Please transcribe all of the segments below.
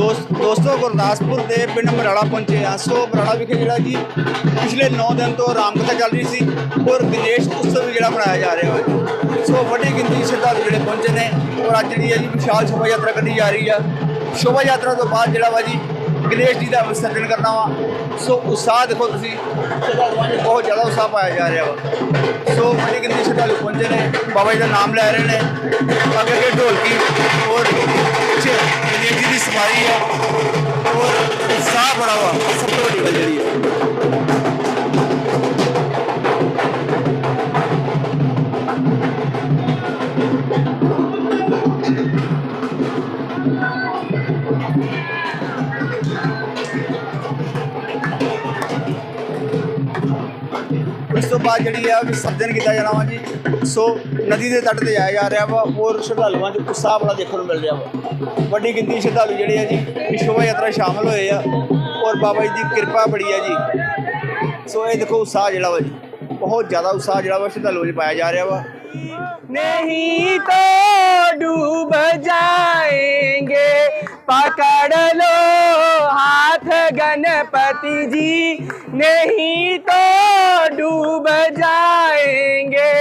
ਦੋਸਤ ਦੋਸਤੋ, ਗੁਰਦਾਸਪੁਰ ਦੇ ਪਿੰਡ ਮਰਾੜਾ ਪਹੁੰਚੇ ਆ ਸੋ ਮਰਾੜਾ ਵਿਖੇ ਜਿਹੜਾ ਜੀ, ਪਿਛਲੇ 9 ਦਿਨ ਤੋਂ ਰਾਮਕਥਾ ਚੱਲ ਰਹੀ ਸੀ ਔਰ ਗਣੇਸ਼ ਉਤਸਵ ਵੀ ਜਿਹੜਾ ਮਨਾਇਆ ਜਾ ਰਿਹਾ ਹੈ ਸੋ ਵੱਡੀ ਗਿਣਤੀ ਸ਼ਰਧਾਲੂ ਜਿਹੜੇ ਪਹੁੰਚੇ ਨੇ ਔਰ ਅੱਜ ਜਿਹੜੀ ਹੈ ਜੀ ਵਿਸ਼ਾਲ ਸ਼ੋਭਾ ਯਾਤਰਾ ਕੱਢੀ ਜਾ ਰਹੀ ਆ। ਸ਼ੋਭਾ ਯਾਤਰਾ ਤੋਂ ਬਾਅਦ ਜਿਹੜਾ ਵਾ ਜੀ, ਗਣੇਸ਼ ਜੀ ਦਾ ਵਿਸਰਜਨ ਕਰਨਾ ਵਾ। ਸੋ ਉਤਸ਼ਾਹ ਦੇਖੋ ਤੁਸੀਂ, ਸ਼ਰਧਾਲੂਆਂ 'ਚ ਬਹੁਤ ਜ਼ਿਆਦਾ ਉਤਸ਼ਾਹ ਪਾਇਆ ਜਾ ਰਿਹਾ ਵਾ। ਸੋ ਵੱਡੀ ਗਿਣਤੀ ਸ਼ਰਧਾਲੂ ਪਹੁੰਚੇ ਨੇ, ਬਾਬਾ ਜੀ ਦਾ ਨਾਮ ਲੈ ਰਹੇ ਨੇ। ਅੱਗੇ ਅੱਗੇ ਢੋਲਕੀ ਔਰ ਪਿੱਛੇ ਜੀ ਦੀ ਸਵਾਰੀ ਆ ਔਰ ਉਤਸ਼ਾਹ ਬੜਾ ਵਾ। ਸਭ ਤੋਂ ਵੱਡੀ ਗੱਲ ਜਿਹੜੀ ਹੈ ਬਾਅਦ ਜਿਹੜੀ ਆ ਵਿਸਰਜਨ ਕੀਤਾ ਜਾਣਾ ਵਾ ਜੀ। ਸੋ ਨਦੀ ਦੇ ਤੱਟ ਤੇ ਜਾਇਆ ਜਾ ਰਿਹਾ ਵਾ ਔਰ ਸ਼ਰਧਾਲੂਆਂ 'ਚ ਉਤਸ਼ਾਹ ਬੜਾ ਦੇਖਣ ਨੂੰ ਮਿਲ ਰਿਹਾ ਵਾ। ਵੱਡੀ ਗਿਣਤੀ ਸ਼ਰਧਾਲੂ ਜਿਹੜੇ ਆ ਜੀ ਇਸ ਸ਼ੋਭਾ ਯਾਤਰਾ 'ਚ ਸ਼ਾਮਲ ਹੋਏ ਆ ਔਰ ਬਾਬਾ ਜੀ ਦੀ ਕਿਰਪਾ ਬੜੀ ਆ ਜੀ। ਸੋ ਇਹ ਦੇਖੋ ਉਤਸ਼ਾਹ ਜਿਹੜਾ ਵਾ ਜੀ, ਬਹੁਤ ਜ਼ਿਆਦਾ ਉਤਸ਼ਾਹ ਜਿਹੜਾ ਵਾ ਸ਼ਰਧਾਲੂਆਂ 'ਚ ਪਾਇਆ ਜਾ ਰਿਹਾ ਵਾ। नहीं तो डूब जाएँगे। पकड़ लो हाथ गणपति जी। नहीं तो डूब जाएँगे।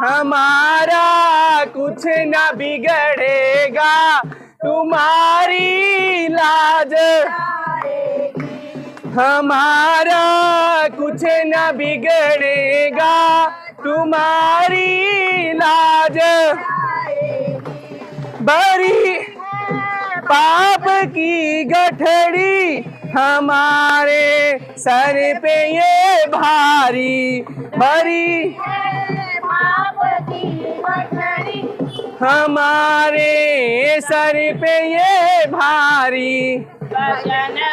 हमारा कुछ न बिगड़ेगा। तुम्हारी लाज हमारा कुछ न बिगड़ेगा। तुम्हारी लाज बड़ी पाप की गठड़ी हमारे सर पे ये भारी बड़ी हमारे सर पे ये भारी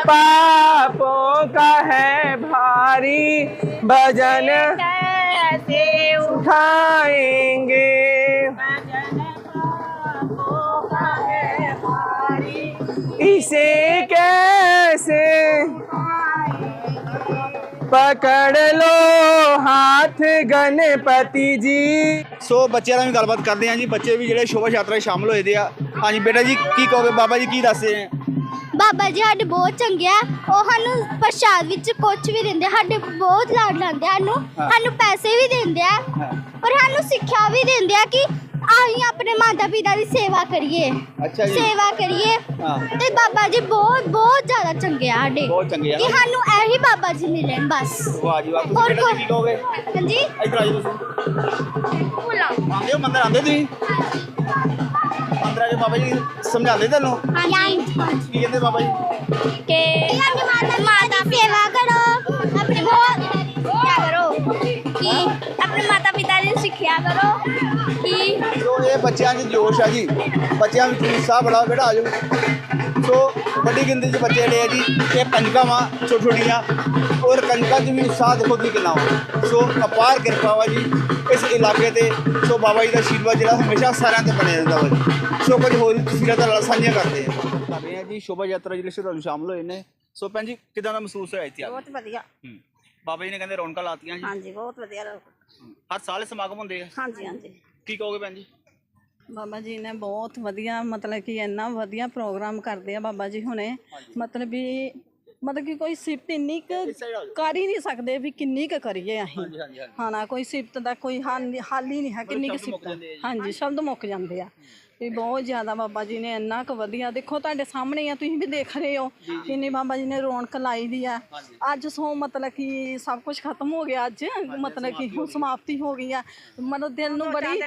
पापों का है भारी भजन। उठाएंगे इसे कैसे पकड़ लो हाथ गणपति जी ਸੋ ਬੱਚਿਆਂ ਨਾਲ ਵੀ ਗੱਲਬਾਤ ਕਰਦੇ ਹਾਂ ਜੀ ਬੱਚੇ ਵੀ ਜਿਹੜੇ ਸ਼ੋਭਾ ਯਾਤਰਾ 'ਚ ਸ਼ਾਮਲ ਹੋਏ ਦੇ ਆ ਹਾਂਜੀ ਬੇਟਾ ਜੀ ਕੀ ਕਹੋਗੇ ਬਾਬਾ ਜੀ ਕੀ ਦੱਸਦੇ ਨੇ ਬਾਬਾ ਜੀ ਸਾਡੇ ਬਹੁਤ ਚੰਗੇ ਆ। ਉਹ ਸਾਨੂੰ ਪ੍ਰਸ਼ਾਦ ਵਿੱਚ ਕੁਝ ਵੀ ਦਿੰਦੇ ਸਾਡੇ ਬਹੁਤ ਲਾਡ ਲਾਉਂਦੇ ਆ ਸਾਨੂੰ। ਸਾਨੂੰ ਪੈਸੇ ਵੀ ਦਿੰਦੇ ਆ। ਔਰ ਸਾਨੂੰ ਸਿੱਖਿਆ ਵੀ ਦਿੰਦੇ ਆ ਕਿ ਅਸੀਂ ਆਪਣੇ ਮਾਤਾ ਪਿਤਾ ਦੀ ਸੇਵਾ ਕਰੀਏ। ਅੱਛਾ ਜੀ। ਸੇਵਾ ਕਰੀਏ। ਹਾਂ। ਤੇ ਬਾਬਾ ਜੀ ਬਹੁਤ ਬਹੁਤ ਜ਼ਿਆਦਾ ਚੰਗੇ ਆ ਸਾਡੇ। ਬਹੁਤ ਚੰਗੇ ਆ। ਕਿ ਸਾਨੂੰ ਇਹੀ ਬਾਬਾ ਜੀ ਮਿਲਣ ਬਸ। ਵਾਹ ਜੀ ਵਾਹ। ਤੁਸੀਂ ਜੀ ਕੀ ਕਹੋਗੇ ਹਾਂਜੀ? ਇੱਧਰ ਆਜੋ ਤੁਸੀਂ। ਭੁੱਲਾ। ਆਉਂਦੇ ਹੋ ਮੰਦਰ ਆਉਂਦੇ ਤੁਸੀਂ? ਮੰਦਰ ਆ ਕੇ ਬਾਬਾ ਜੀ ਸਮਝਾਉਂਦੇ ਤੁਹਾਨੂੰ ਹਾਂਜੀ ਕੀ ਕਹਿੰਦੇ ਬਾਬਾ ਜੀ? ਕਿ ਆਪਣੀ ਮਾਤਾ ਮਾਤਾ ਦੀ ਸੇਵਾ ਕਰੋ। ਆਪਣੀ ਬਹੁਤ ਕੀ ਕਰੋ। ਕਿ ਆਪਣੇ ਮਾਤਾ ਪਿਤਾ ਦੀ ਸਿੱਖਿਆ ਕਰੋ। ਕਿ? ਸੋ ਇਹ ਬੱਚਿਆਂ 'ਚ ਜੋਸ਼ ਆ ਜੀ ਬੱਚਿਆਂ ਵਿੱਚ ਉਤਸ਼ਾਹ ਬੜਾ ਬੇਟਾ ਆਜੋ ਸੋ ਵੱਡੀ ਗਿਣਤੀ 'ਚ ਬੱਚੇ ਜਿਹੜੇ ਆ ਜੀ ਇਹ ਪੰਜਕਾਂ ਵਾਂ ਛੋਟੀ ਛੋਟੀਆਂ ਔਰ ਕੰਜਕਾਂ 'ਚ ਵੀ ਉਤਸ਼ਾਹ ਦੇਖੋ ਤੁਸੀਂ ਕਿੰਨਾ ਵਾ ਸੋ ਅਪਾਰ ਕਿਰਪਾ ਵਾ ਜੀ ਇਸ ਇਲਾਕੇ ਤੇ। ਸੋ ਬਾਬਾ ਜੀ ਦਾ ਆਸ਼ੀਰਵਾਦ ਜਿਹੜਾ ਹਮੇਸ਼ਾ ਸਾਰਿਆਂ ਤੇ ਬਣਿਆ ਰਹਿੰਦਾ ਵਾ ਜੀ। ਸੋ ਕੁਝ ਹੋਰ ਤਸਵੀਰਾਂ ਤਾਂ ਨਾਲ ਸਾਂਝੀਆਂ ਕਰਦੇ ਆ ਕਰ ਰਹੇ ਆ ਜੀ ਸ਼ੋਭਾ ਯਾਤਰਾ ਜਿਹੜੇ ਸ਼ਰਧਾਲੂ ਸ਼ਾਮਲ ਹੋਏ ਨੇ। ਸੋ ਭੈਣ ਜੀ ਕਿਦਾਂ ਦਾ ਮਹਿਸੂਸ ਹੋਇਆ ਇੱਥੇ ਆ ਕੇ? ਬਹੁਤ ਵਧੀਆ। ਹੂੰ। ਬਾਬਾ ਜੀ ਨੇ ਕਹਿੰਦੇ ਰੌਣਕਾਂ ਲਾਤੀਆਂ ਜੀ। ਹਾਂਜੀ ਬਹੁਤ ਵਧੀਆ ਲੋਕ। ਹਰ ਸਾਲ ਇਹ ਸਮਾਗਮ ਹੁੰਦੇ ਆ? ਹਾਂਜੀ ਹਾਂਜੀ। ਕੀ ਕਹੋਗੇ ਭੈਣ ਜੀ? ਬਾਬਾ ਜੀ ਨੇ ਬਹੁਤ ਵਧੀਆ ਮਤਲਬ ਕਿ ਇੰਨਾ ਵਧੀਆ ਪ੍ਰੋਗਰਾਮ ਕਰਦੇ ਆ ਬਾਬਾ ਜੀ ਹੁਣੇ। ਮਤਲਬ ਵੀ ਮਤਲਬ ਕਿ ਕੋਈ ਸਿਫਤ ਇੰਨੀ ਕੁ ਕਰ ਹੀ ਨਹੀਂ ਸਕਦੇ ਵੀ ਕਿੰਨੀ ਕੁ ਕਰੀਏ ਅਸੀਂ। ਹਾਂਜੀ ਹਾਂਜੀ ਹਾਂਜੀ। ਹਾਂ ਨਾ ਕੋਈ ਸਿਫਤ ਦਾ ਕੋਈ ਹੱਲ ਹੱਲ ਹੀ ਨਹੀਂ ਹੈ ਕਿੰਨੀ ਕੁ ਸਿਫਤ ਹਾਂਜੀ ਸ਼ਬਦ ਮੁੱਕ ਜਾਂਦੇ ਆ। ਵੀ ਬਹੁਤ ਜ਼ਿਆਦਾ ਬਾਬਾ ਜੀ ਨੇ ਇੰਨਾ ਕੁ ਵਧੀਆ। ਦੇਖੋ ਤੁਹਾਡੇ ਸਾਹਮਣੇ ਆ ਤੁਸੀਂ ਵੀ ਦੇਖ ਰਹੇ ਹੋ ਕਿੰਨੀ ਬਾਬਾ ਜੀ ਨੇ ਰੌਣਕ ਲਾਈ ਦੀ ਆ। ਅੱਜ ਸੋ ਮਤਲਬ ਕਿ ਸਭ ਕੁਝ ਖਤਮ ਹੋ ਗਿਆ ਅੱਜ। ਮਤਲਬ ਕਿ ਹੁਣ ਸਮਾਪਤੀ ਹੋ ਗਈ ਆ। ਮਤਲਬ ਦਿਲ ਨੂੰ ਬੜੀ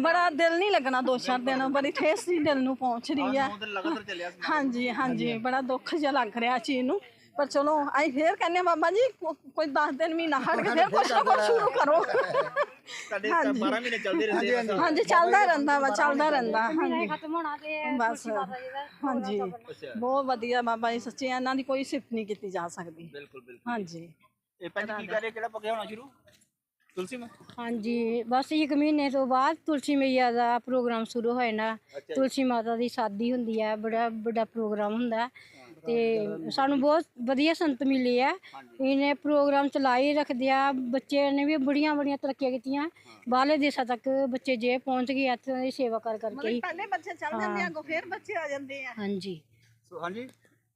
ਬੜਾ ਦਿਲ ਨਹੀਂ ਲੱਗਣਾ ਦੋ ਚਾਰ ਦਿਨ ਬੜੀ ਠੇਸ ਜੀ ਦਿਲ ਨੂੰ ਪਹੁੰਚ ਰਹੀ ਆ। ਹਾਂਜੀ ਹਾਂਜੀ। ਬੜਾ ਦੁੱਖ ਜਿਹਾ ਲੱਗ ਰਿਹਾ ਚੀਜ਼ ਨੂੰ। ਪਰ ਚਲੋ ਆਈ ਫੇਰ ਕਹਿੰਦੇ ਆ, ਬਾਬਾ ਜੀ ਕੋ- ਕੋਈ 10 ਦਿਨ ਮਹੀਨਾ ਹਟ ਕੇ ਫੇਰ ਕੁਛ ਨਾ ਕੁਛ ਸ਼ੁਰੂ ਕਰੋ। ਸਾਡੇ 12 ਮਹੀਨੇ ਚੱਲਦੇ ਰਹਿੰਦੇ ਆ ਹਾਂਜੀ ਚੱਲਦਾ ਰਹਿੰਦਾ ਵਾ ਚੱਲਦਾ ਰਹਿੰਦਾ ਹਾਂਜੀ। ਖਤਮ ਹੋਣਾ ਤੇ ਬਸ। ਹਾਂਜੀ। ਬਹੁਤ ਵਧੀਆ ਬਾਬਾ ਜੀ ਸੱਚੀ ਇਹਨਾਂ ਦੀ ਕੋਈ ਸਿਫਤ ਨਹੀਂ ਕੀਤੀ ਜਾ ਸਕਦੀ। ਬਿਲਕੁਲ ਬਿਲਕੁਲ। ਹਾਂਜੀ। ਇਹ ਭੈਣ ਜੀ ਕੀ ਕਰ ਰਹੇ? ਕਿਹੜਾ ਪੱਕਿਆ ਹੋਣਾ ਸ਼ੁਰੂ? ਤੁਲਸੀ ਮੈਂ? ਹਾਂਜੀ ਬਸ ਇੱਕ ਮਹੀਨੇ ਤੋਂ ਬਾਅਦ ਤੁਲਸੀ ਮਈਆ ਦਾ ਪ੍ਰੋਗਰਾਮ ਸ਼ੁਰੂ ਹੋਇਆ ਨਾ। ਤੁਲਸੀ ਮਾਤਾ ਦੀ ਸ਼ਾਦੀ ਹੁੰਦੀ ਹੈ ਬੜਾ ਵੱਡਾ ਪ੍ਰੋਗਰਾਮ ਹੁੰਦਾ। ਹੈ। ਤੇ ਸਾਨੂੰ ਬਹੁਤ ਵਧੀਆ ਸੰਤ ਮਿਲੇ ਆ। ਇਹਨੇ ਪ੍ਰੋਗਰਾਮ ਚਲਾਈ ਰੱਖਦੇ ਆ ਬੱਚੇ ਨੇ ਵੀ ਬੜੀਆਂ ਬੜੀਆਂ ਤਰੱਕੀਆਂ ਕੀਤੀਆਂ। ਬਾਹਰਲੇ ਦੇਸ਼ਾਂ ਤੱਕ ਬੱਚੇ ਜੇ ਪਹੁੰਚ ਗਏ ਇੱਥੇ ਦੀ ਸੇਵਾ ਕਰ ਕਰਕੇ। ਹੀ ਪਹਿਲੇ ਬੱਚੇ ਚੱਲ ਜਾਂਦੇ ਆ ਅੱਗੋਂ ਫੇਰ ਬੱਚੇ ਆ ਜਾਂਦੇ ਆ। ਹਾਂਜੀ। ਸੋ ਹਾਂਜੀ।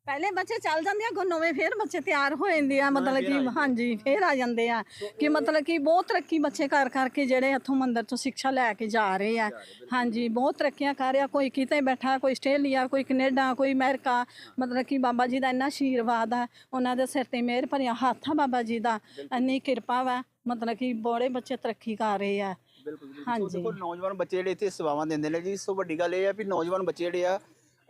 ਪਹਿਲੇ ਬੱਚੇ ਚੱਲ ਜਾਂਦੇ ਆ ਅੱਗੋਂ ਨਵੇਂ ਫੇਰ ਬੱਚੇ ਤਿਆਰ ਹੋ ਜਾਂਦੇ ਆ ਮਤਲਬ ਕਿ ਹਾਂਜੀ ਫੇਰ ਆ ਜਾਂਦੇ ਆ। ਕਿ ਮਤਲਬ ਕਿ ਬਹੁਤ ਤਰੱਕੀ ਬੱਚੇ ਕਰ ਕਰਕੇ ਜਿਹੜੇ ਇੱਥੋਂ ਮੰਦਿਰ ਤੋਂ ਸਿੱਖਿਆ ਲੈ ਕੇ ਜਾ ਰਹੇ ਆ। ਹਾਂਜੀ ਬਹੁਤ ਤਰੱਕੀਆਂ ਕਰ ਰਿਹਾ ਕੋਈ ਕਿਤੇ ਬੈਠਾ ਕੋਈ ਆਸਟ੍ਰੇਲੀਆ ਕੋਈ ਕੈਨੇਡਾ ਕੋਈ ਅਮਰੀਕਾ ਮਤਲਬ ਕਿ ਬਾਬਾ ਜੀ ਦਾ ਇੰਨਾ ਆਸ਼ੀਰਵਾਦ ਆ ਉਹਨਾਂ ਦੇ ਸਿਰ ਤੇ ਮਿਹਰ ਭਰਿਆ ਹੱਥ ਆ ਬਾਬਾ ਜੀ ਦਾ ਇੰਨੀ ਕਿਰਪਾ ਵਾ ਮਤਲਬ ਕਿ ਬੜੇ ਬੱਚੇ ਤਰੱਕੀ ਕਰ ਰਹੇ ਆ। ਬਿਲਕੁਲ। ਹਾਂਜੀ। ਦੇਖੋ ਨੌਜਵਾਨ ਬੱਚੇ ਜਿਹੜੇ ਇੱਥੇ ਸੇਵਾਵਾਂ ਦਿੰਦੇ ਨੇ ਜੀ ਸੋ ਵੱਡੀ ਗੱਲ ਇਹ ਹੈ ਵੀ ਨੌਜਵਾਨ ਬੱਚੇ ਜਿਹੜੇ ਆ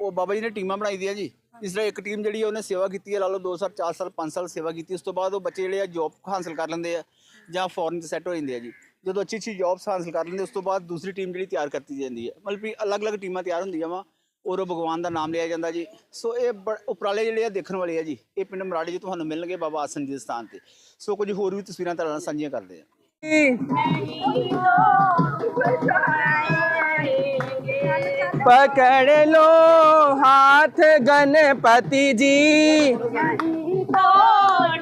ਉਹ ਬਾਬਾ ਜੀ ਨੇ ਟੀਮਾਂ ਬਣਾਈ ਦੀਆਂ ਜੀ। ਇਸ ਤਰ੍ਹਾਂ ਇੱਕ ਟੀਮ ਜਿਹੜੀ ਆ, ਉਹਨੇ ਸੇਵਾ ਕੀਤੀ ਹੈ ਲਾ ਲਓ 2 ਸਾਲ 4 ਸਾਲ 5 ਸਾਲ ਸੇਵਾ ਕੀਤੀ। ਉਸ ਤੋਂ ਬਾਅਦ ਉਹ ਬੱਚੇ ਜਿਹੜੇ ਆ ਜੌਬ ਹਾਸਲ ਕਰ ਲੈਂਦੇ ਆ ਜਾਂ ਫੋਰਨ 'ਚ ਸੈੱਟ ਹੋ ਜਾਂਦੇ ਆ ਜੀ। ਜਦੋਂ ਅੱਛੀ ਅੱਛੀ ਜੌਬਸ ਹਾਸਲ ਕਰ ਲੈਂਦੇ, ਉਸ ਤੋਂ ਬਾਅਦ ਦੂਸਰੀ ਟੀਮ ਜਿਹੜੀ ਤਿਆਰ ਕਰਤੀ ਜਾਂਦੀ ਹੈ ਮਤਲਬ ਵੀ ਅਲੱਗ-ਅਲੱਗ ਟੀਮਾਂ ਤਿਆਰ ਹੁੰਦੀਆਂ ਵਾ, ਔਰ ਭਗਵਾਨ ਦਾ ਨਾਮ ਲਿਆ ਜਾਂਦਾ ਜੀ। ਸੋ ਇਹ ਬ- ਉਪਰਾਲੇ ਜਿਹੜੇ ਆ ਦੇਖਣ ਵਾਲੇ ਆ ਜੀ। ਇਹ ਪਿੰਡ ਮਰਾੜੀ 'ਚ ਤੁਹਾਨੂੰ ਮਿਲਣਗੇ ਬਾਬਾ ਆਸਨ ਜੀ ਦੇ ਸਥਾਨ ਤੇ। ਸੋ ਕੁਝ ਹੋਰ ਵੀ ਤਸਵੀਰਾਂ ਤੁਹਾਡੇ ਨਾਲ ਸਾਂਝੀਆਂ ਕਰਦੇ ਆ। पकड़ लो हाथ गणपति जी।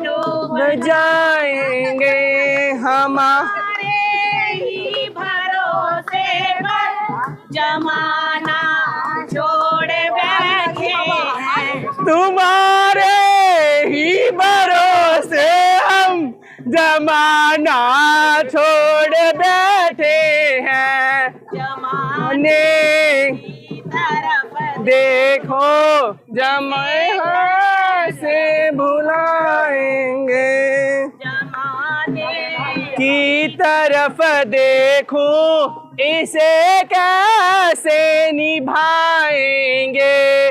डूब जाएँगे हम। भरोसे पर जमाना छोड़ बैठे तुम्हारे ही भरोसे हम। जमाना छोड़ बैठे हैं ने। देखो जमाना से भुलाएँगे। की तरफ़ देखो, इसे कैसे निभाएँगे?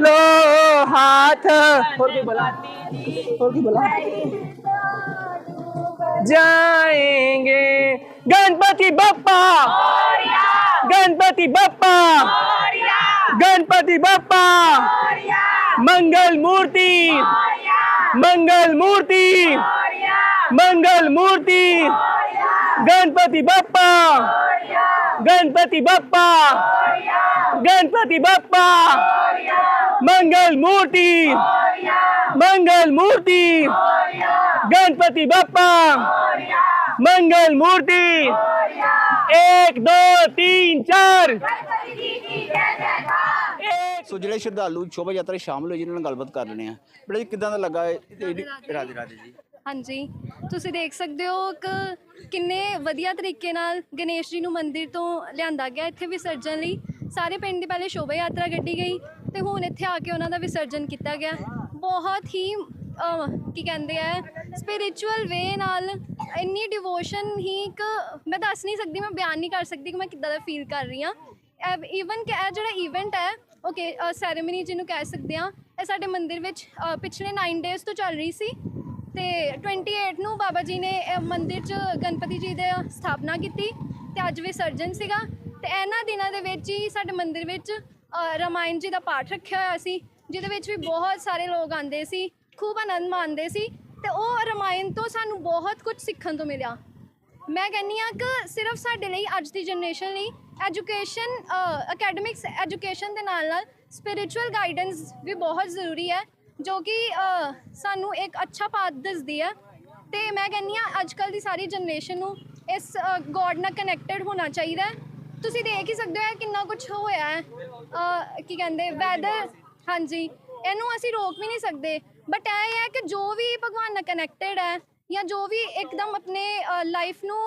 लो हाथ। और कोई बोला। और कोई बोला। जाएंगे गणपति बप्पा गणपति बप्पा गणपति बप्पा मंगल मूर्ति मंगल मूर्ति मंगल मूर्ति गणपति बप्पा गणपति बप्पा गणपति बप्पा मंगल मूर्ति मंगल मूर्ति गणपति बप्पा मंगल मूर्ति एक दो तीन चार एक ਸੋ ਜਿਹੜੇ ਸ਼ਰਧਾਲੂ ਸ਼ੋਭਾ ਯਾਤਰਾ 'ਚ ਸ਼ਾਮਲ ਹੋਏ ਜਿਨ੍ਹਾਂ ਨਾਲ ਗੱਲਬਾਤ ਕਰ ਲੈਣੇ ਆ ਬੜਾ ਜੀ ਕਿਦਾਂ ਦਾ ਲੱਗਾ ਇਹ- ਇਹ- ਰਾਧੇ ਰਾਧੇ ਜੀ ਹਾਂਜੀ ਤੁਸੀਂ ਦੇਖ ਸਕਦੇ ਹੋ ਕਿ ਕਿੰਨੇ ਵਧੀਆ ਤਰੀਕੇ ਨਾਲ ਗਣੇਸ਼ ਜੀ ਨੂੰ ਮੰਦਿਰ ਤੋਂ ਲਿਆਂਦਾ ਗਿਆ ਇੱਥੇ ਵਿਸਰਜਨ ਲਈ ਸਾਰੇ ਪਿੰਡ ਦੀ ਪਹਿਲੇ ਸ਼ੋਭਾ ਯਾਤਰਾ ਕੱਢੀ ਗਈ ਤੇ ਹੁਣ ਇੱਥੇ ਆ ਕੇ ਉਹਨਾਂ ਦਾ ਵਿਸਰਜਨ ਕੀਤਾ ਗਿਆ ਬਹੁਤ ਹੀ ਅਹ, ਕੀ ਕਹਿੰਦੇ ਆ ਸਪਿਰਿਚੁਅਲ ਵੇ ਨਾਲ ਇੰਨੀ ਡਿਵੋਸ਼ਨ ਹੀ ਇੱਕ ਮੈਂ ਦੱਸ ਨਹੀਂ ਸਕਦੀ ਮੈਂ ਬਿਆਨ ਨਹੀਂ ਕਰ ਸਕਦੀ ਕਿ ਮੈਂ ਕਿੱਦਾਂ ਦਾ ਫੀਲ ਕਰ ਰਹੀ ਹਾਂ। ਈਵਨ ਕਿ ਇਹ ਜਿਹੜਾ ਇਵੈਂਟ ਹੈ ਓਕੇ ਸੈਰੇਮਨੀ ਜਿਹਨੂੰ ਕਹਿ ਸਕਦੇ ਆ ਇਹ ਸਾਡੇ ਮੰਦਿਰ ਵਿੱਚ ਪਿਛਲੇ 9 ਡੇਜ਼ ਤੋਂ ਚੱਲ ਰਹੀ ਸੀ। ਤੇ 28 ਨੂੰ ਬਾਬਾ ਜੀ ਨੇ ਇਹ ਮੰਦਿਰ 'ਚ ਗਣਪਤੀ ਜੀ ਦੇ ਸਥਾਪਨਾ ਕੀਤੀ ਤੇ ਅੱਜ ਵਿਸਰਜਨ ਸੀਗਾ। ਤੇ ਇਹਨਾਂ ਦਿਨਾਂ ਦੇ ਵਿੱਚ ਹੀ ਸਾਡੇ ਮੰਦਿਰ ਵਿੱਚ ਅ, ਰਾਮਾਇਣ ਜੀ ਦਾ ਪਾਠ ਰੱਖਿਆ ਹੋਇਆ ਸੀ ਜਿਹਦੇ ਵਿੱਚ ਵੀ ਬਹੁਤ ਸਾਰੇ ਲੋਕ ਆਉਂਦੇ ਸੀ ਖੂਬ ਆਨੰਦ ਮਾਣਦੇ ਸੀ। ਤੇ ਉਹ ਰਮਾਇਣ ਤੋਂ ਸਾਨੂੰ ਬਹੁਤ ਕੁਝ ਸਿੱਖਣ ਤੋਂ ਮਿਲਿਆ। ਮੈਂ ਕਹਿੰਨੀ ਆ ਕਿ ਸਿਰਫ ਸਾਡੇ ਲਈ, ਅੱਜ ਦੀ ਜਨਰੇਸ਼ਨ ਲਈ ਐਜੂਕੇਸ਼ਨ ਅਕੈਡਮਿਕਸ ਐਜੂਕੇਸ਼ਨ ਦੇ ਨਾਲ ਨਾਲ ਸਪਿਰਚੁਅਲ ਗਾਈਡੈਂਸ ਵੀ ਬਹੁਤ ਜ਼ਰੂਰੀ ਹੈ, ਜੋ ਕਿ ਸਾਨੂੰ ਇੱਕ ਅੱਛਾ ਪਾਥ ਦੱਸਦੀ ਹੈ। ਤੇ ਮੈਂ ਕਹਿੰਨੀ ਆ ਅੱਜ ਕੱਲ ਦੀ ਸਾਰੀ ਜਨਰੇਸ਼ਨ ਨੂੰ ਇਸ ਗੋਡ ਨਾਲ ਕਨੈਕਟਡ ਹੋਣਾ ਚਾਹੀਦਾ ਤੁਸੀਂ ਦੇਖ ਹੀ ਸਕਦੇ ਹੋ ਇਹ ਕਿੰਨਾ ਕੁਝ ਹੋਇਆ ਹੈ। ਕੀ ਕਹਿੰਦੇ ਵੈਦਰ ਹਾਂਜੀ, ਇਹਨੂੰ ਅਸੀਂ ਰੋਕ ਵੀ ਨਹੀਂ ਸਕਦੇ। ਬਟ ਇਹ ਹੈ ਕਿ ਜੋ ਵੀ ਭਗਵਾਨ ਨਾਲ ਕਨੈਕਟਡ ਹੈ ਜਾਂ ਜੋ ਵੀ ਇੱਕਦਮ ਆਪਣੇ ਲਾਈਫ ਨੂੰ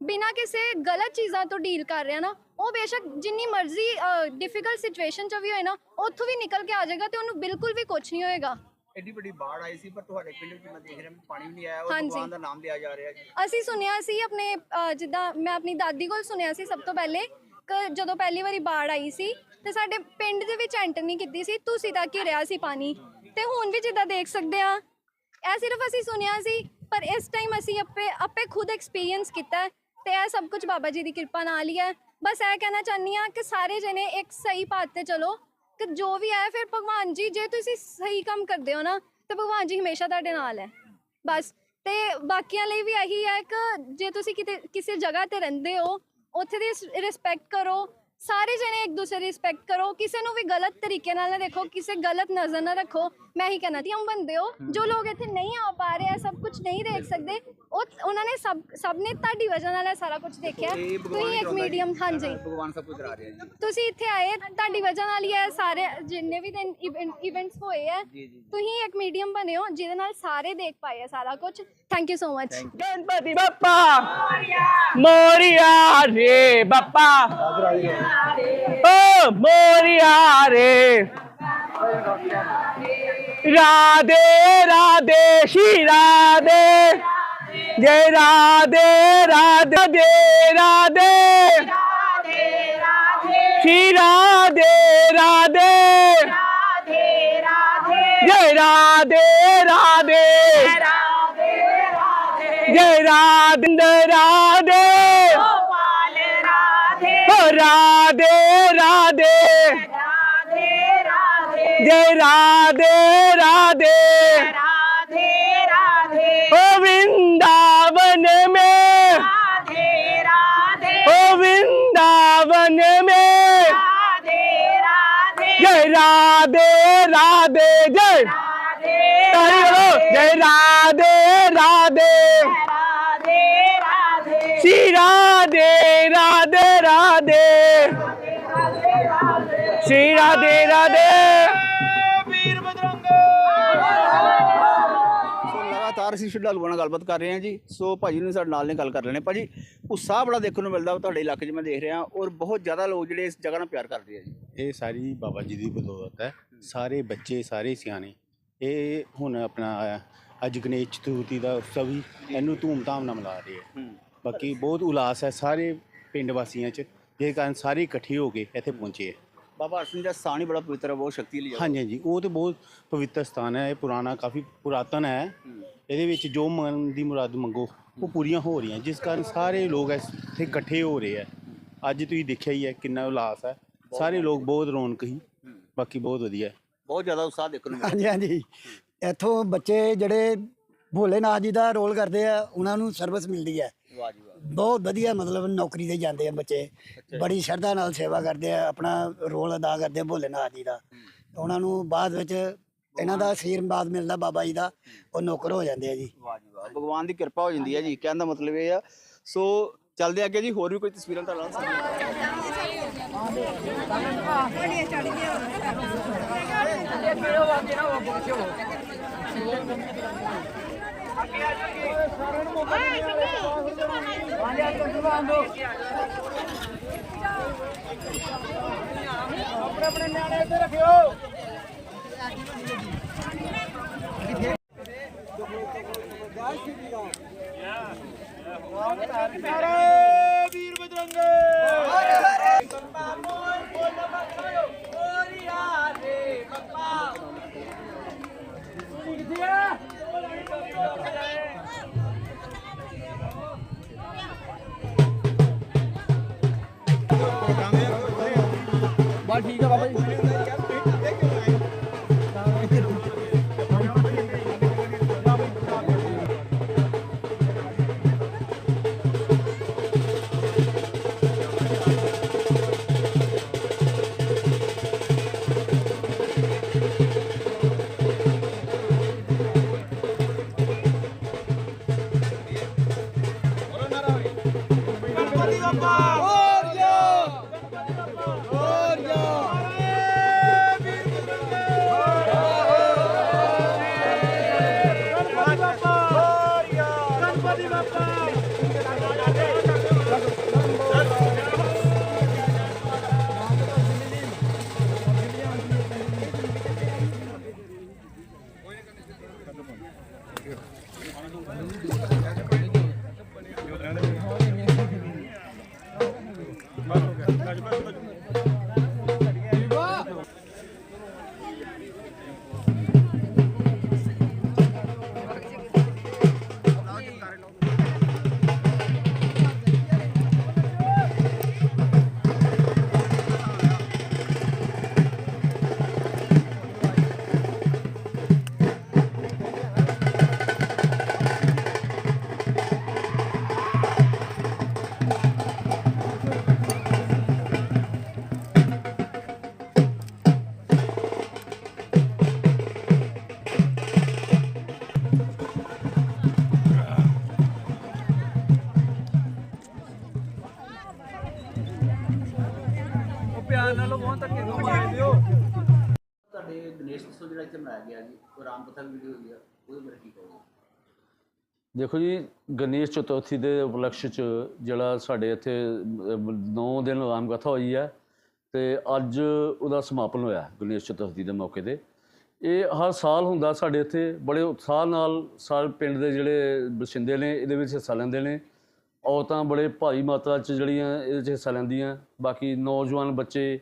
ਬਿਨਾਂ ਕਿਸੇ ਗਲਤ ਚੀਜ਼ਾਂ ਤੋਂ ਡੀਲ ਕਰ ਰਿਹਾ ਨਾ ਉਹ ਬੇਸ਼ੱਕ ਜਿੰਨੀ ਮਰਜ਼ੀ ਡਿਫਿਕਲਟ ਸਿਚੁਏਸ਼ਨ ਚ ਵੀ ਹੋਏ ਨਾ ਉੱਥੋਂ ਵੀ ਨਿਕਲ ਕੇ ਆ ਜਾਏਗਾ ਤੇ ਉਹਨੂੰ ਬਿਲਕੁਲ ਵੀ ਕੁਝ ਨਹੀਂ ਹੋਏਗਾ। ਐਡੀ ਵੱਡੀ ਬਾੜ ਆਈ ਸੀ ਪਰ ਤੁਹਾਡੇ ਪਿੰਡ ਵਿੱਚ ਮੈਂ ਦੇਖ ਰਿਹਾ ਪਾਣੀ ਵੀ ਨਹੀਂ ਆਇਆ ਹਾਂਜੀ। ਭਗਵਾਨ ਦਾ ਨਾਮ ਲਿਆ ਜਾ ਰਿਹਾ ਜੀ। ਅਸੀਂ ਸੁਣਿਆ ਸੀ ਆਪਣੇ ਜਿੱਦਾਂ ਮੈਂ ਆਪਣੀ ਦਾਦੀ ਕੋਲ ਸੁਣਿਆ ਸੀ ਸਭ ਤੋਂ ਪਹਿਲੇ ਕਿ ਜਦੋਂ ਪਹਿਲੀ ਵਾਰੀ ਬਾੜ ਆਈ ਸੀ ਤੇ ਸਾਡੇ ਪਿੰਡ ਦੇ ਵਿੱਚ ਐਂਟਰ ਨਹੀਂ ਕੀਤੀ ਸੀ ਤੁਸੀਂ ਤੱਕ ਹੀ ਰਿਹਾ ਸੀ ਪਾਣੀ। ਤੇ ਹੁਣ ਵੀ ਜਿੱਦਾਂ ਦੇਖ ਸਕਦੇ ਆ ਇਹ ਸਿਰਫ ਅਸੀਂ ਸੁਣਿਆ ਸੀ, ਪਰ ਇਸ ਟਾਈਮ ਅਸੀਂ ਆਪੇ ਆਪੇ ਖੁਦ ਐਕਸਪੀਰੀਅੰਸ ਕੀਤਾ ਹੈ ਤੇ ਇਹ ਸਭ ਕੁਝ ਬਾਬਾ ਜੀ ਦੀ ਕਿਰਪਾ ਨਾਲ ਹੀ ਹੈ। ਬਸ ਇਹ ਕਹਿਣਾ ਚਾਹਨੀ ਆ ਕਿ ਸਾਰੇ ਜਣੇ ਇੱਕ ਸਹੀ ਪਾਤ ਤੇ ਚਲੋ, ਕਿ ਜੋ ਵੀ ਹੈ ਫਿਰ ਭਗਵਾਨ ਜੀ, ਜੇ ਤੁਸੀਂ ਸਹੀ ਕੰਮ ਕਰਦੇ ਹੋ ਨਾ, ਤੇ ਭਗਵਾਨ ਜੀ ਹਮੇਸ਼ਾ ਤੁਹਾਡੇ ਨਾਲ ਹੈ। ਬਸ, ਤੇ ਬਾਕੀਆਂ ਲਈ ਵੀ ਇਹੀ ਹੈ ਕਿ ਜੇ ਤੁਸੀਂ ਕਿਤੇ, ਕਿਸੇ ਜਗ੍ਹਾ ਤੇ ਰਹਿੰਦੇ ਹੋ, ਉੱਥੇ ਦੀ ਰਿਸਪੈਕਟ ਕਰੋ ਸਾਰੇ ਜਣੇ ਇੱਕ ਦੂਸਰੇ ਦੀ ਰਿਸਪੈਕਟ ਕਰੋ ਕਿਸੇ ਨੂੰ ਵੀ ਗਲਤ ਤਰੀਕੇ ਨਾਲ ਨਾ ਦੇਖੋ ਕਿਸੇ ਗਲਤ ਨਜ਼ਰ ਨਾ ਰੱਖੋ। ਮੈਂ ਹੀ ਕਹਿਣਾ ਹਮ ਬੰਦੇ ਹੋ ਜੋ ਲੋਕ ਇੱਥੇ ਨਹੀਂ ਆ ਪਾ ਰਹੇ ਆ ਸਭ ਕੁਝ ਨਹੀਂ ਦੇਖ ਸਕਦੇ ਉਹ ਉਹਨਾਂ ਨੇ ਸਭ ਸਭ ਨੇ ਤੁਹਾਡੀ ਵਜ੍ਹਾ ਨਾਲ ਇਹ ਸਾਰਾ ਕੁਝ ਦੇਖਿਆ। ਤੁਸੀਂ ਇੱਕ ਚਾਹੁੰਦਾ ਮੀਡੀਅਮ। ਹਾਂਜੀ। ਭਗਵਾਨ ਸਭ ਕੁਝ ਕਰਾ ਰਿਹਾ ਜੀ। ਤੁਸੀਂ ਇੱਥੇ ਆਏ ਤੁਹਾਡੀ ਵਜ੍ਹਾ ਨਾਲ ਹੀ ਇਹ ਸਾਰੇ ਜਿੰਨੇ ਵੀ ਦਿਨ ਇਵੈਂਟਸ ਹੋਏ ਆ। ਤੁਸੀਂ ਇੱਕ ਮੀਡੀਅਮ ਬਣੇ ਹੋ ਜਿਹਦੇ ਨਾਲ ਸਾਰੇ ਦੇਖ ਪਾਏ ਆ ਸਾਰਾ ਕੁਝ thank you so much Ganpati Bappa Morya ਰੇ ਬੱਪਾ ਓ ਮੋਰੀਆ ਰੇ ਰਾਦੇ ਰਾਦੇ ਸ਼੍ਰੀ ਰਾਦੇ ਜੈ ਰਾਦੇ ਰਾਦੇ ਦੇ ਰਾਦੇ ਸ਼੍ਰੀ ਰਾਦੇ ਰਾਦੇ ਜੈ ਰਾਦੇ ਰਾਦੇ जय राधे राधे। गोपाल राधे। ओ राधे राधे। जय राधे राधे। राधे राधे। ओ वृंदावन में। राधे राधे। ओ वृंदावन में। राधे राधे। जय राधे राधे जय। राधे। जय राधे। ਰਾਧੇ ਰਾਧੇ ਰਾਧੇ ਸ਼੍ਰੀ ਰਾਧੇ ਰਾਧੇ ਰਾਧੇ ਸ਼੍ਰੀ ਲਗਾਤਾਰ ਅਸੀਂ ਸ਼ਰਧਾਲੂਆਂ ਨਾਲ ਗੱਲਬਾਤ ਕਰ ਰਹੇ ਹਾਂ ਜੀ। ਸੋ ਭਾਜੀ ਨੂੰ ਸਾਡੇ ਨਾਲ ਨੇ ਗੱਲ ਕਰ ਲੈਣੇ। ਭਾਜੀ ਉਤਸ਼ਾਹ ਬੜਾ ਦੇਖਣ ਨੂੰ ਮਿਲਦਾ ਤੁਹਾਡੇ ਇਲਾਕੇ 'ਚ ਮੈਂ ਦੇਖ ਰਿਹਾ ਔਰ ਬਹੁਤ ਜ਼ਿਆਦਾ ਲੋਕ ਜਿਹੜੇ ਇਸ ਜਗ੍ਹਾ ਨਾਲ ਪਿਆਰ ਕਰਦੇ ਆ ਜੀ। ਇਹ ਸਾਰੀ ਬਾਬਾ ਜੀ ਦੀ ਬਦੌਲਤ ਹੈ। ਸਾਰੇ ਬੱਚੇ ਸਾਰੇ ਸਿਆਣੇ। ਇਹ ਹੁਣ ਆਪਣਾ ਅੱਜ ਗਣੇਸ਼ ਚਤੁਰਥੀ ਦਾ ਉਤਸਵ ਵੀ ਇਹਨੂੰ ਧੂਮਧਾਮ ਨਾਲ ਮਨਾ ਰਹੇ ਹੈ। ਬਾਕੀ ਬਹੁਤ ਉਲਾਸ ਹੈ ਸਾਰੇ ਪਿੰਡ ਵਾਸੀਆਂ 'ਚ ਜਿਹਦੇ ਕਾਰਨ ਸਾਰੇ ਇਕੱਠੇ ਹੋ ਕੇ ਇੱਥੇ ਪਹੁੰਚੇ ਹੈ ਬਾਬਾ ਹਰਸਿੰਘ ਦਾ ਸਥਾਨ ਹੀ ਬੜਾ ਪਵਿੱਤਰ ਹੈ ਬਹੁਤ ਸ਼ਕਤੀ ਵਾਲੀ ਜਗ੍ਹਾ ਹਾਂਜੀ ਹਾਂਜੀ। ਉਹ ਤੇ ਬਹੁਤ ਪਵਿੱਤਰ ਸਥਾਨ ਹੈ ਇਹ ਪੁਰਾਣਾ ਕਾਫੀ ਪੁਰਾਤਨ ਹੈ। ਇਹਦੇ ਵਿੱਚ ਜੋ ਮਨ ਦੀ ਮੁਰਾਦ ਮੰਗੋ ਉਹ ਪੂਰੀਆਂ ਹੋ ਰਹੀਆਂ ਜਿਸ ਕਾਰਨ ਸਾਰੇ ਲੋਕ ਇੱਥੇ ਇਕੱਠੇ ਹੋ ਰਹੇ ਹੈ। ਅੱਜ ਤੁਸੀਂ ਦੇਖਿਆ ਹੀ ਹੈ ਕਿੰਨਾ ਉਲਾਸ ਹੈ। ਸਾਰੇ ਲੋਕ ਬਹੁਤ ਰੌਣਕ ਹੀ ਬਾਕੀ ਬਹੁਤ ਵਧੀਆ। ਬਹੁਤ ਜ਼ਿਆਦਾ ਉਤਸ਼ਾਹ ਦੇਖਣ ਨੂੰ ਹਾਂਜੀ ਹਾਂਜੀ। ਇੱਥੋਂ ਬੱਚੇ ਜਿਹੜੇ ਭੋਲੇਨਾਥ ਜੀ ਦਾ ਰੋਲ ਕਰਦੇ ਆ ਉਹਨਾਂ ਨੂੰ ਸਰਵਿਸ ਮਿਲਦੀ ਹੈ। ਬਹੁਤ ਵਧੀਆ ਮਤਲਬ ਨੌਕਰੀ ਤੇ ਜਾਂਦੇ ਆ ਬੱਚੇ। ਬੜੀ ਸ਼ਰਧਾ ਨਾਲ ਸੇਵਾ ਕਰਦੇ ਆ ਆਪਣਾ ਰੋਲ ਅਦਾ ਕਰਦੇ ਆ ਭੋਲੇਨਾਥ ਜੀ ਦਾ। ਉਹਨਾਂ ਨੂੰ ਬਾਅਦ ਵਿੱਚ ਇਹਨਾਂ ਦਾ ਆਸ਼ੀਰਵਾਦ ਮਿਲਦਾ ਬਾਬਾ ਜੀ ਦਾ ਉਹ ਨੌਕਰ ਹੋ ਜਾਂਦੇ ਆ ਜੀ। ਭਗਵਾਨ ਦੀ ਕਿਰਪਾ ਹੋ ਜਾਂਦੀ ਹੈ ਜੀ। ਕਹਿਣ ਦਾ ਮਤਲਬ ਇਹ ਆ ਸੋ ਚੱਲਦੇ ਅੱਗੇ ਜੀ ਹੋਰ ਵੀ ਕੋਈ ਤਸਵੀਰਾਂ ਤੁਹਾਡੇ ਨਾਲ ਸਾਂਝੀਆਂ ਆਪਣੇ ਆਪਣੇ ਨਿਆਣੇ ਇੱਥੇ ਰੱਖਿਓ ਯਾ ਯਾ ਹੋਰ ਤਾਰੇ حقيقه بابا ਦੇਖੋ ਜੀ, ਗਣੇਸ਼ ਚਤੁਰਥੀ ਦੇ ਉਪਲਕਸ਼ 'ਚ ਜਿਹੜਾ ਸਾਡੇ ਇੱਥੇ 9 ਦਿਨ ਰਾਮ ਕਥਾ ਹੋਈ ਹੈ ਤੇ ਅੱਜ ਉਹਦਾ ਸਮਾਪਨ ਹੋਇਆ ਗਣੇਸ਼ ਚਤੁਰਥੀ ਦੇ ਮੌਕੇ ਤੇ। ਇਹ ਹਰ ਸਾਲ ਹੁੰਦਾ ਸਾਡੇ ਇੱਥੇ, ਬੜੇ ਉਤਸ਼ਾਹ ਨਾਲ ਸਾਰੇ ਪਿੰਡ ਦੇ ਜਿਹੜੇ ਬਸਿੰਦੇ ਨੇ, ਇਹਦੇ ਵਿੱਚ ਹਿੱਸਾ ਲੈਂਦੇ ਨੇ। ਔਰਤਾਂ ਬੜੇ ਭਾਰੀ ਮਾਤਰਾ 'ਚ ਜਿਹੜੀਆਂ ਇਹਦੇ 'ਚ ਹਿੱਸਾ ਲੈਂਦੀਆਂ, ਬਾਕੀ ਨੌਜਵਾਨ ਬੱਚੇ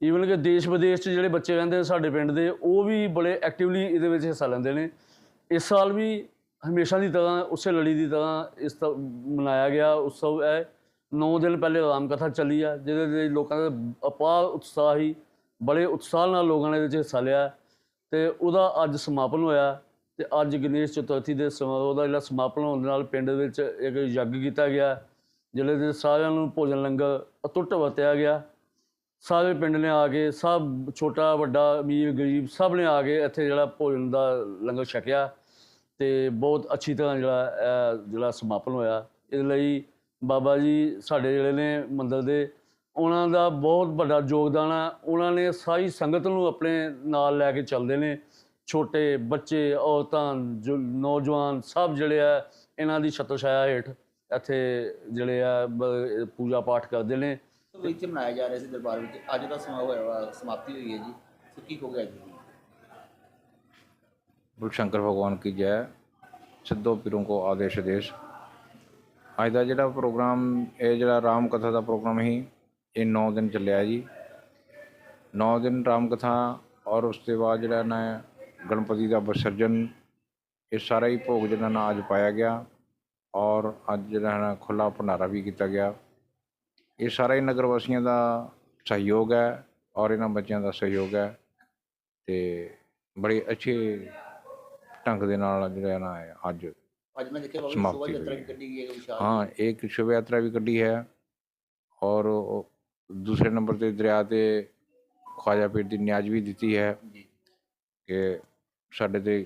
ਈਵਨ ਕਿ ਦੇਸ਼ ਵਿਦੇਸ਼ 'ਚ ਜਿਹੜੇ ਬੱਚੇ ਰਹਿੰਦੇ ਸਾਡੇ ਪਿੰਡ ਦੇ, ਉਹ ਵੀ ਬੜੇ ਐਕਟਿਵਲੀ ਇਹਦੇ ਵਿੱਚ ਹਿੱਸਾ ਲੈਂਦੇ ਨੇ। ਇਸ ਸਾਲ ਵੀ ਹਮੇਸ਼ਾ ਦੀ ਤਰ੍ਹਾਂ, ਉਸੇ ਲੜੀ ਦੀ ਤਰ੍ਹਾਂ ਇਸ ਤਰ੍ਹਾਂ ਮਨਾਇਆ ਗਿਆ। ਉਤਸਵ ਹੈ। 9 ਦਿਨ ਪਹਿਲੇ ਰਾਮ ਕਥਾ ਚੱਲੀ ਆ, ਜਿਹਦੇ ਦੇ ਲੋਕਾਂ ਦਾ ਅਪਾਰ ਉਤਸ਼ਾਹ ਹੀ, ਬੜੇ ਉਤਸ਼ਾਹ ਨਾਲ ਲੋਕਾਂ ਨੇ ਇਹਦੇ 'ਚ ਹਿੱਸਾ ਲਿਆ। ਤੇ ਉਹਦਾ ਅੱਜ ਸਮਾਪਨ ਹੋਇਆ ਤੇ ਅੱਜ ਗਣੇਸ਼ ਚਤੁਰਥੀ ਦੇ ਸਮਾਰੋਹ ਦਾ ਜਿਹੜਾ ਸਮਾਪਨ ਹੋਣ ਦੇ ਨਾਲ ਪਿੰਡ ਵਿੱਚ ਇੱਕ ਯੱਗ ਕੀਤਾ ਗਿਆ ਜਿਹੜੇ ਦੇ ਸਾਰਿਆਂ ਨੂੰ ਭੋਜਨ ਲੰਗਰ ਅਤੁੱਟ ਵਰਤਿਆ ਗਿਆ। ਸਾਰੇ ਪਿੰਡ ਨੇ ਆ ਕੇ, ਸਭ ਛੋਟਾ, ਵੱਡਾ, ਅਮੀਰ, ਗਰੀਬ ਸਭ ਨੇ ਆ ਕੇ ਇੱਥੇ ਜਿਹੜਾ ਭੋਜਨ ਦਾ ਲੰਗਰ ਛਕਿਆ। ਤੇ ਬਹੁਤ ਅੱਛੀ ਤਰ੍ਹਾਂ ਜਿਹੜਾ ਜਿਹੜਾ ਸਮਾਪਨ ਹੋਇਆ। ਇਸ ਲਈ ਬਾਬਾ ਜੀ ਸਾਡੇ ਜਿਹੜੇ ਨੇ ਮੰਦਰ ਦੇ, ਉਹਨਾਂ ਦਾ ਬਹੁਤ ਵੱਡਾ ਯੋਗਦਾਨ ਆ। ਉਹਨਾਂ ਨੇ ਸਾਰੀ ਸੰਗਤ ਨੂੰ ਆਪਣੇ ਨਾਲ ਲੈ ਕੇ ਚੱਲਦੇ ਨੇ। ਛੋਟੇ ਬੱਚੇ, ਔਰਤਾਂ, ਜੋ ਨੌਜਵਾਨ ਸਭ ਜਿਹੜੇ ਆ, ਇਹਨਾਂ ਦੀ ਛਤਰ ਛਾਇਆ ਹੇਠ ਇੱਥੇ ਜਿਹੜੇ ਆ ਪੂਜਾ ਪਾਠ ਕਰਦੇ ਨੇ। ਉਤਸਵ ਇੱਥੇ ਮਨਾਇਆ ਜਾ ਰਿਹਾ ਸੀ ਦਰਬਾਰ ਵਿੱਚ। ਅੱਜ ਦਾ ਸਮਾਂ ਹੋਇਆ ਸਮਾਪਤੀ ਹੋਈ ਹੈ ਜੀ। ਸੋ ਕੀ ਕਹੋਗੇ ਅੱਜ ਦੀ शंकर भगवान की जय ਸਿੱਧੋ ਪੀਰੋਂ ਕੋ ਆਦੇਸ਼ ਦੇਸ਼ ਅੱਜ ਦਾ ਜਿਹੜਾ ਪ੍ਰੋਗਰਾਮ ਇਹ ਜਿਹੜਾ ਰਾਮ ਕਥਾ ਦਾ ਪ੍ਰੋਗਰਾਮ ਸੀ ਇਹ 9 ਦਿਨ ਚੱਲਿਆ ਜੀ 9 ਦਿਨ ਰਾਮ ਕਥਾ ਔਰ ਉਸ ਤੋਂ ਬਾਅਦ ਜਿਹੜਾ ਨਾ ਗਣਪਤੀ ਦਾ ਵਿਸਰਜਨ ਇਹ ਸਾਰਾ ਹੀ ਭੋਗ ਜਿਹੜਾ ਨਾ ਅੱਜ ਪਾਇਆ ਗਿਆ ਔਰ ਅੱਜ ਜਿਹੜਾ ਨਾ ਖੁੱਲਾ ਭੰਡਾਰਾ ਵੀ ਕੀਤਾ ਗਿਆ ਇਹ ਸਾਰਾ ਹੀ ਨਗਰ ਵਾਸੀਆਂ ਦਾ ਸਹਿਯੋਗ ਹੈ ਔਰ ਇਹਨਾਂ ਬੱਚਿਆਂ ਦਾ ਸਹਿਯੋਗ ਹੈ ਤੇ ਬੜੇ ਅੱਛੇ ਢੰਗ ਦੇ ਨਾਲ ਜਿਹੜਾ ਨਾ ਹੈ ਅੱਜ। ਅੱਜ ਮੈਂ ਦੇਖਿਆ ਬਾਬਾ ਸਮਾਪਤੀ ਸ਼ੋਭਾ ਯਾਤਰਾ ਵੀ। ਕੱਢੀ ਗਈ ਹੈ ਵਿਸ਼ਾਲ ਹਾਂ ਇੱਕ ਸ਼ੁਭ ਯਾਤਰਾ ਵੀ ਕੱਢੀ ਹੈ ਔਰ ਉਹ ਦੂਸਰੇ ਨੰਬਰ ਤੇ ਦਰਿਆ ਤੇ ਖਵਾਜਾ ਪੀਰ ਦੀ ਨਿਆਜ਼ ਵੀ ਦਿੱਤੀ ਹੈ ਜੀ। ਕਿ ਸਾਡੇ ਤੇ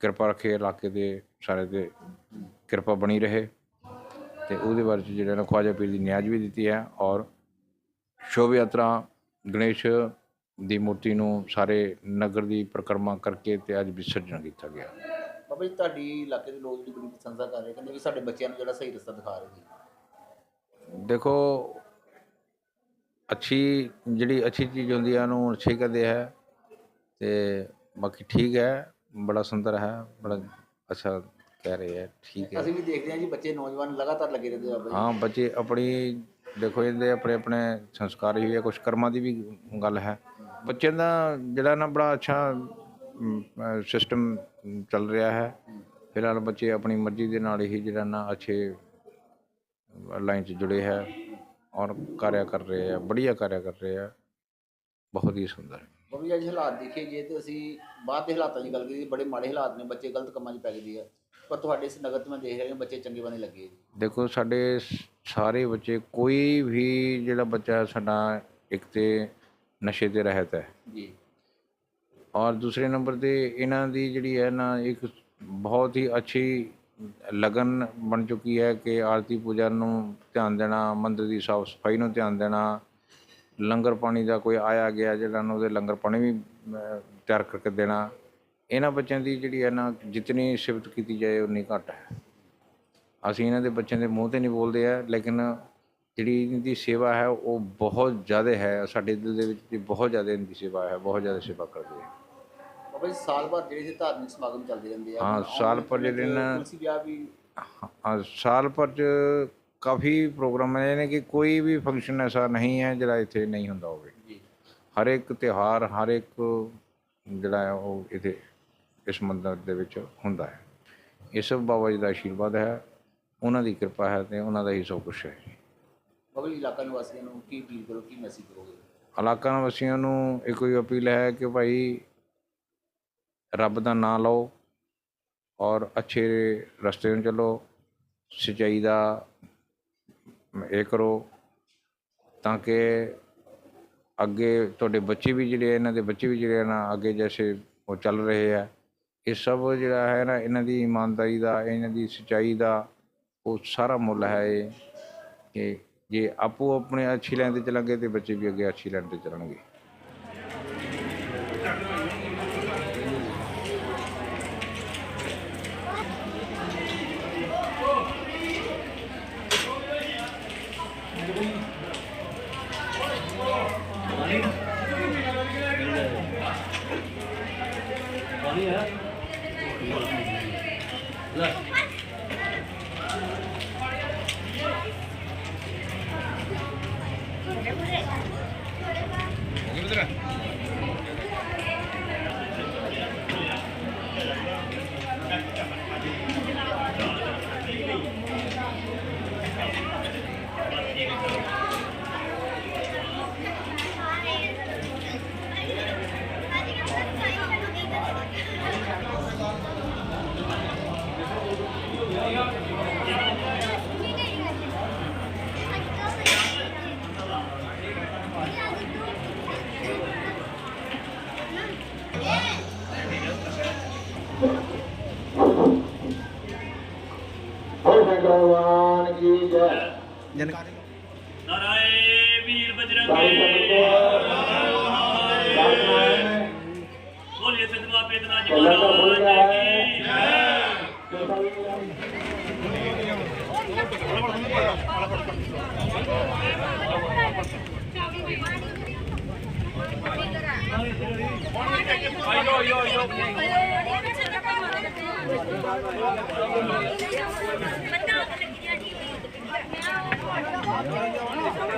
ਕਿਰਪਾ ਰੱਖੇ ਇਲਾਕੇ ਦੇ ਸਾਰੇ ਤੇ ਕਿਰਪਾ ਬਣੀ ਰਹੇ ਤੇ ਉਹਦੇ ਬਾਰੇ 'ਚ ਜਿਹੜਾ ਨਾ ਖਵਾਜਾ ਪੀਰ ਦੀ ਨਿਆਜ਼ ਵੀ ਦਿੱਤੀ ਹੈ ਔਰ ਸ਼ੋਭ ਯਾਤਰਾ ਗਣੇਸ਼ ਦੀ ਮੂਰਤੀ ਨੂੰ ਸਾਰੇ ਨਗਰ ਦੀ ਪਰਿਕਰਮਾ ਕਰਕੇ ਤੇ ਅੱਜ ਵਿਸਰਜਨ ਕੀਤਾ ਗਿਆ। ਬਾਬਾ ਜੀ ਤੁਹਾਡੀ ਇਲਾਕੇ ਦੇ ਲੋਕ ਜਿਹੜੀ ਬੜੀ ਪ੍ਰਸ਼ੰਸਾ ਕਰ ਰਹੇ ਕਹਿੰਦੇ ਵੀ ਸਾਡੇ ਬੱਚਿਆਂ ਨੂੰ ਜਿਹੜਾ ਸਹੀ ਰਸਤਾ ਦਿਖਾ ਰਹੇ ਜੀ ਦੇਖੋ ਅੱਛੀ ਜਿਹੜੀ ਅੱਛੀ ਚੀਜ਼ ਹੁੰਦੀ ਹੈ ਉਹਨੂੰ ਅੱਛੀ ਕਹਿੰਦੇ ਹੈ ਤੇ ਬਾਕੀ ਠੀਕ ਹੈ ਬੜਾ ਸੁੰਦਰ ਹੈ ਬੜਾ ਅੱਛਾ ਕਹਿ ਰਹੇ ਹੈ ਠੀਕ ਹੈ। ਅਸੀਂ ਵੀ ਦੇਖਦੇ ਹਾਂ ਜੀ ਬੱਚੇ ਨੌਜਵਾਨ ਲਗਾਤਾਰ ਲੱਗੇ ਰਹਿੰਦੇ ਆ ਬਾਬਾ ਜੀ। ਹਾਂ ਬੱਚੇ ਆਪਣੀ ਦੇਖੋ ਇਹਦੇ ਆਪਣੇ ਆਪਣੇ ਸੰਸਕਾਰ ਹੀ ਹੈ ਕੁਝ ਕਰਮਾਂ ਦੀ ਵੀ ਗੱਲ ਹੈ। ਬੱਚਿਆਂ ਦਾ ਜਿਹੜਾ ਨਾ ਬੜਾ ਅੱਛਾ ਸਿਸਟਮ ਚੱਲ ਰਿਹਾ ਹੈ। ਫਿਲਹਾਲ ਬੱਚੇ ਆਪਣੀ ਮਰਜ਼ੀ ਦੇ ਨਾਲ ਹੀ ਜਿਹੜਾ ਨਾ ਅੱਛੇ ਲਾਈਨ 'ਚ ਜੁੜੇ ਹੈ ਔਰ ਕਾਰਿਆ ਕਰ ਰਹੇ ਹੈ ਬੜੀਆ ਕਾਰਿਆ ਕਰ ਰਹੇ ਹੈ ਬਹੁਤ ਹੀ ਸੁੰਦਰ। ਬਾਬਾ ਜੀ ਅੱਜ ਹਾਲਾਤ ਦੇਖੇ ਜੇ ਤੇ ਅਸੀਂ ਬਾਹਰ ਦੇ ਹਾਲਾਤਾਂ ਦੀ ਗੱਲ ਕਰੀਏ ਬੜੇ ਮਾੜੇ ਹਾਲਾਤ ਨੇ ਬੱਚੇ ਗਲਤ ਕੰਮਾਂ 'ਚ ਪੈ ਗਏ ਆ। ਪਰ ਤੁਹਾਡੇ ਇਸ ਨਗਰ 'ਚ ਮੈਂ ਦੇਖ ਰਿਹਾ ਬੱਚੇ ਚੰਗੇ ਬਣੇ ਲੱਗੇ ਦੇਖੋ ਸਾਡੇ ਸਾਰੇ ਬੱਚੇ ਕੋਈ ਵੀ ਜਿਹੜਾ ਬੱਚਾ ਸਾਡਾ ਇੱਕ ਤੇ ਨਸ਼ੇ ਤੇ ਰਹਿਤ ਹੈ। ਜੀ। ਔਰ ਦੂਸਰੇ ਨੰਬਰ ਤੇ ਇਹਨਾਂ ਦੀ ਜਿਹੜੀ ਹੈ ਨਾ ਇੱਕ ਬਹੁਤ ਹੀ ਅੱਛੀ ਲਗਨ ਬਣ ਚੁੱਕੀ ਹੈ ਕਿ ਆਰਤੀ ਪੂਜਾ ਨੂੰ ਧਿਆਨ ਦੇਣਾ ਮੰਦਰ ਦੀ ਸਾਫ਼ ਸਫ਼ਾਈ ਨੂੰ ਧਿਆਨ ਦੇਣਾ ਲੰਗਰ ਪਾਣੀ ਦਾ ਕੋਈ ਆਇਆ ਗਿਆ ਜਿਹੜਾ ਨਾ ਉਹਦੇ ਲੰਗਰ ਪਾਣੀ ਵੀ ਤਿਆਰ ਕਰਕੇ ਦੇਣਾ। ਇਹਨਾਂ ਬੱਚਿਆਂ ਦੀ ਜਿਹੜੀ ਹੈ ਨਾ ਜਿਤਨੀ ਸਿਫਤ ਕੀਤੀ ਜਾਏ ਉਨੀ ਘੱਟ ਹੈ। ਅਸੀਂ ਇਹਨਾਂ ਦੇ ਬੱਚਿਆਂ ਦੇ ਮੂੰਹ ਤੇ ਨਹੀਂ ਬੋਲਦੇ ਆ ਲੇਕਿਨ ਜਿਹੜੀ ਇਹਨਾਂ ਦੀ ਸੇਵਾ ਹੈ ਉਹ ਬਹੁਤ ਜ਼ਿਆਦਾ ਹੈ। ਸਾਡੇ ਦਿਲ ਦੇ ਵਿੱਚ ਬਹੁਤ ਜ਼ਿਆਦਾ ਇਹਨਾਂ ਦੀ ਸੇਵਾ ਹੈ ਬਹੁਤ ਜ਼ਿਆਦਾ ਸੇਵਾ ਕਰਦੇ ਆ। ਬਾਬਾ ਜੀ ਸਾਲ ਭਰ ਜਿਹੜੇ ਸੀ ਧਾਰਮਿਕ ਸਮਾਗਮ ਚੱਲਦੇ ਰਹਿੰਦੇ ਆ। ਹਾਂ, ਸਾਲ ਭਰ ਜਿਹੜੇ ਨਾ- ਹਾਂ, ਸਾਲ ਭਰ ਚ ਕਾਫੀ ਪ੍ਰੋਗਰਾਮ ਹੈ ਨੇ ਕਿ ਕੋਈ ਵੀ ਫੰਕਸ਼ਨ ਐਸਾ ਨਹੀਂ ਹੈ ਜਿਹੜਾ ਇੱਥੇ ਨਹੀਂ ਹੁੰਦਾ ਹੋਵੇ। ਜੀ। ਹਰ ਇੱਕ ਤਿਉਹਾਰ ਹਰ ਇੱਕ ਜਿਹੜਾ ਹੈ ਉਹ ਇੱਥੇ ਇਸ ਮੰਦਰ ਦੇ ਵਿੱਚ ਹੁੰਦਾ ਹੈ। ਇਹ ਸਭ ਬਾਬਾ ਜੀ ਦਾ ਆਸ਼ੀਰਵਾਦ ਹੈ। ਉਹਨਾਂ ਦੀ ਕਿਰਪਾ ਹੈ ਤੇ ਉਹਨਾਂ ਦਾ ਹੀ ਸਭ ਕੁਛ ਹੈ। ਬਾਬਾ ਇਲਾਕਾ ਨਿਵਾਸੀਆਂ ਨੂੰ ਕੀ ਅਪੀਲ ਕਰੋ, ਕੀ ਮੈਸੇਜ ਕਰੋਗੇ? ਇਲਾਕਾ ਨਿਵਾਸੀਆਂ ਨੂੰ ਇੱਕੋ ਹੀ ਅਪੀਲ ਹੈ ਕਿ ਭਾਈ ਰੱਬ ਦਾ ਨਾਮ ਲਓ ਔਰ ਅੱਛੇ ਰਸਤੇ ਨੂੰ ਚੱਲੋ, ਸੱਚਾਈ ਦਾ ਇਹ ਕਰੋ ਤਾਂ ਕਿ ਅੱਗੇ ਤੁਹਾਡੇ ਬੱਚੇ ਵੀ ਜਿਹੜੇ ਇਹਨਾਂ ਦੇ ਬੱਚੇ ਵੀ ਜਿਹੜੇ ਨਾ ਅੱਗੇ ਜੈਸੇ ਉਹ ਚੱਲ ਰਹੇ ਆ। ਇਹ ਸਭ ਜਿਹੜਾ ਹੈ ਨਾ, ਇਹਨਾਂ ਦੀ ਇਮਾਨਦਾਰੀ ਦਾ, ਇਹਨਾਂ ਦੀ ਸੱਚਾਈ ਦਾ ਉਹ ਸਾਰਾ ਮੁੱਲ ਹੈ ਇਹ। ਕਿ ਜੇ ਆਪੋ ਆਪਣੇ ਅੱਛੀ ਲਾਈਨ ਤੇ ਚੱਲਾਂਗੇ ਤੇ ਬੱਚੇ ਵੀ ਅੱਗੇ ਅੱਛੀ ਲਾਈਨ ਤੇ ਚਲਣਗੇ Look.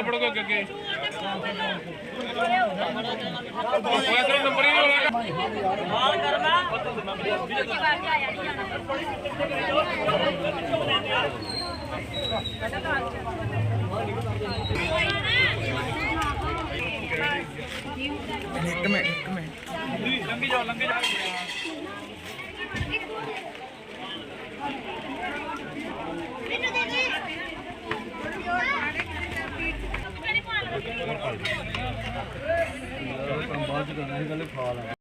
ਪੜੋ ਕੋ ਅੱਗੇ ਕੋਈ ਅਸਰ ਨੰਬਰ ਹੀ ਹੋਣਾ ਮਾਲ ਕਰਨਾ ਦੂਜੀ ਵਾਰ ਤੇ ਆਇਆ ਨਹੀਂ ਜਾਣਾ ਇੱਕ ਮਿੰਟ ਇੱਕ ਮਿੰਟ। ਲੰਗੀ ਜਾਓ ਲੰਗੀ ਜਾਓ। ਬਾਅਦ ਚ ਕਰਨਾ ਸੀ ਕਹਿੰਦੇ ਖਾ ਲਾ।